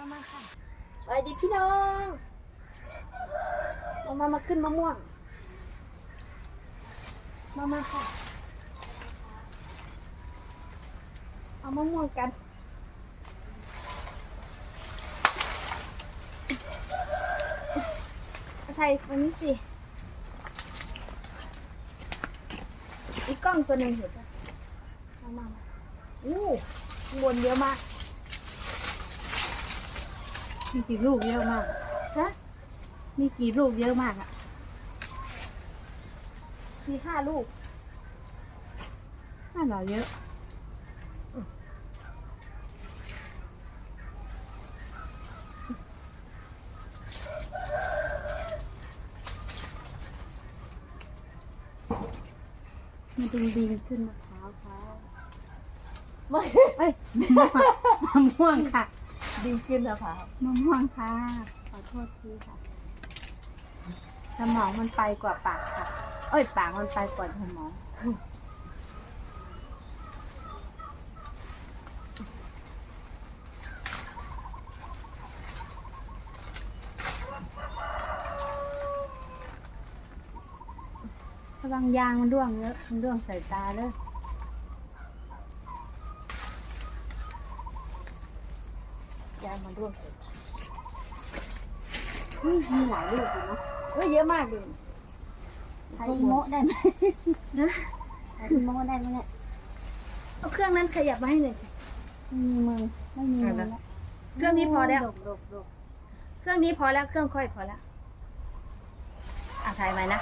มามาค่ะไปดีพี่น้องมามามาขึ้นมะม่วง มามาค่ะ เอามะม่วงกันไทยวันนี้สิอีกกล้องตัวหนึ่งเห็นปะมามามาอู้ข้างบนเยอะมาก มีกี่ลูกเยอะมากฮะมีกี่ลูกเยอะมากอะมีห้าลูกน่าหรอเยอะมาดึงดินขึ้นมะพร้าวเขาไม่เอ้ยมะม่วงมะม่วงค่ะ ดีขึ้นนะคะมะม่วงค่ะ ขอโทษทีค่ะ สมองมันไปกว่าปากค่ะ เอ้ยปากมันไปกว่าสมอง ระวังยางมันร่วงเยอะมันร่วงใส่ตาเลย ยางมันร่วงสุดอุ๊ยมีหลายลูกอยู่เนาะเฮ้ยเยอะมากเลยไทยโมะได้ไหมไทยโมะได้ไหมเนี่ยเอาเครื่องนั้นขยับมาให้หน่อยสิไม่มีมือไม่มีมือแล้วเครื่องนี้พอแล้ว ดกดกดกเครื่องนี้พอแล้วเครื่องค่อยพอแล้วอะถ่ายไหมนะ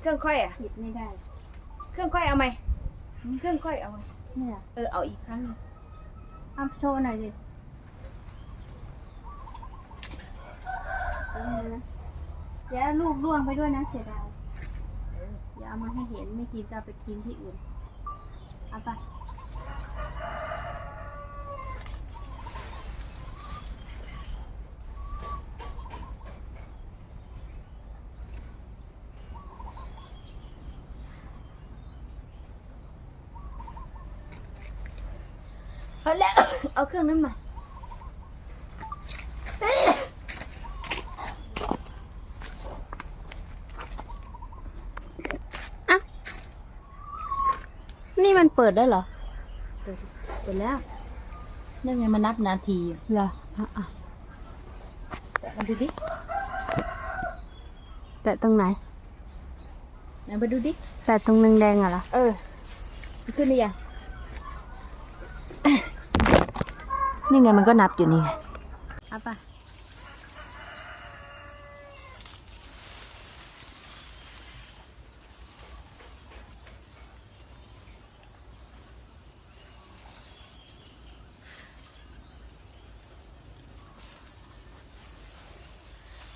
เครื่องค่อยอะผิดไม่ได้ เครื่องค่อยเอาไหมเครื่องค่อยเอาไหมเนี่ย เออเอาอีกครั้งหนึง อัพโชว์หน่อยดิเอยนะเดี๋ยวลูกร่วงไปด้วยนะเสียดายอย่าเอามาให้เห็นไม่กินจะเอาไปกินที่อื่นเอาไป อาแล้ว เอาเครื่องนั้นมานี่มันเปิดได้เหรอเสร็จแล้วนี่ไงมันนับนาทีอยู่เหรออะอะแต่มาดูดิ แต่ตรงไหนไหนมาดูดิ แต่ตรงแดงๆอะเหรอ เออมันขึ้นหรือยัง นี่ไงมันก็นับอยู่นี่ไงเอาไป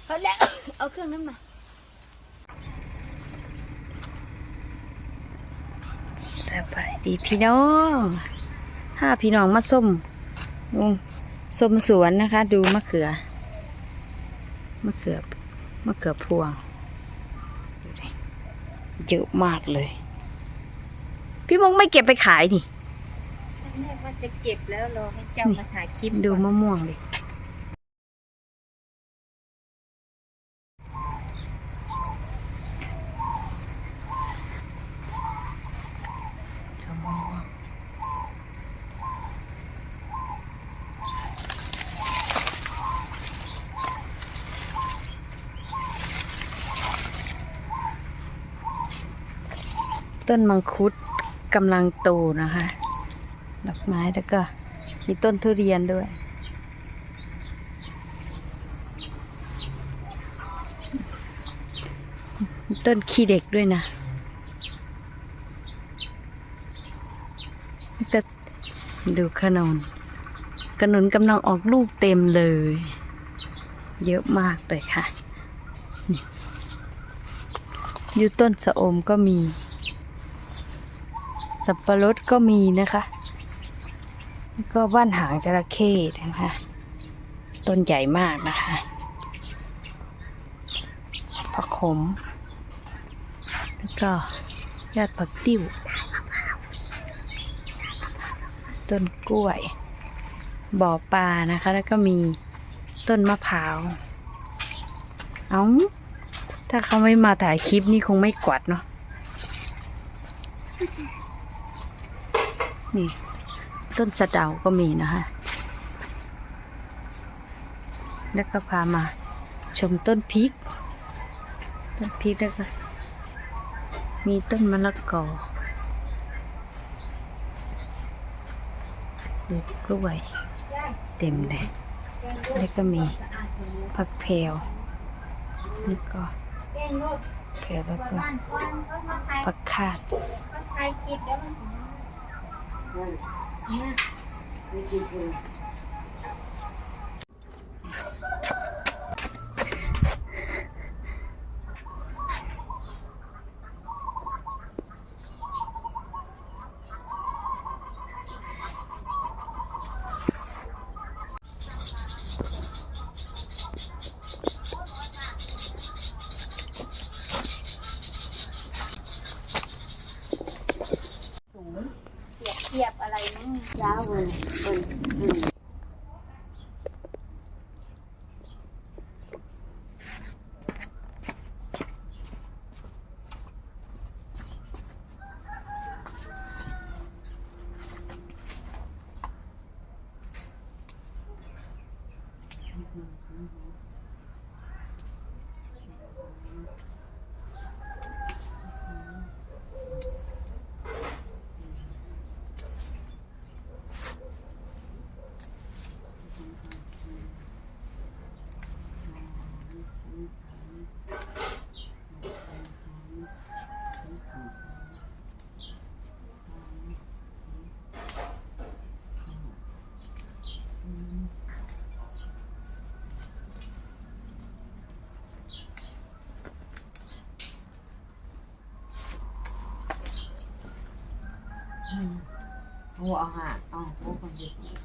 เอาแล้วเอาเครื่องนั้นมาสบายดีพี่น้องถ้าพี่น้องมาส้ม งงส้มสวนนะคะ ดูมะเขือ มะเขือ มะเขือพวงดูดิเยอะมากเลย พี่มงไม่เก็บไปขายดิแม่ว่าจะเก็บแล้วรอให้เจ้ามาถ่ายคลิปดูมะม่วงดิดูมะม่วง ต้นมังคุดกำลังโตนะคะ ดอกไม้แล้วก็มีต้นทุเรียนด้วย ต้นขี้เด็กด้วยนะแล้วก็ดูขนุนขนุนกำลังออกลูกเต็มเลย เยอะมากเลยค่ะ อยู่ต้นสะอมก็มี สับปะรดก็มีนะคะ แล้วก็บ้านหางจระเข้นะคะ ต้นใหญ่มากนะคะผักขม แล้วก็ยอดผักติ้ว ต้นกล้วย บ่อปลานะคะ แล้วก็มีต้นมะพร้าว เอาถ้าเขาไม่มาถ่ายคลิปนี่คงไม่กวาดเนาะ นี่ ต้นสะเดาก็มีนะคะ แล้วก็พามาชมต้นพริก ต้นพริกแล้วก็มีต้นมะละกอดูกล้วยเต็มเลย แล้วก็มีผักแพรวนี่ก็เก่งลูกแล้วก็บ้านควันก็มาถ่ายผักคาด มาถ่ายคลิปแล้วมันเนี่ย เปรียบเทียบอะไร มั้ง ยาวเลยโอ้เอาหาเอาโอ้คนเด็กว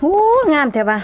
โอ้ งามแท้ปะ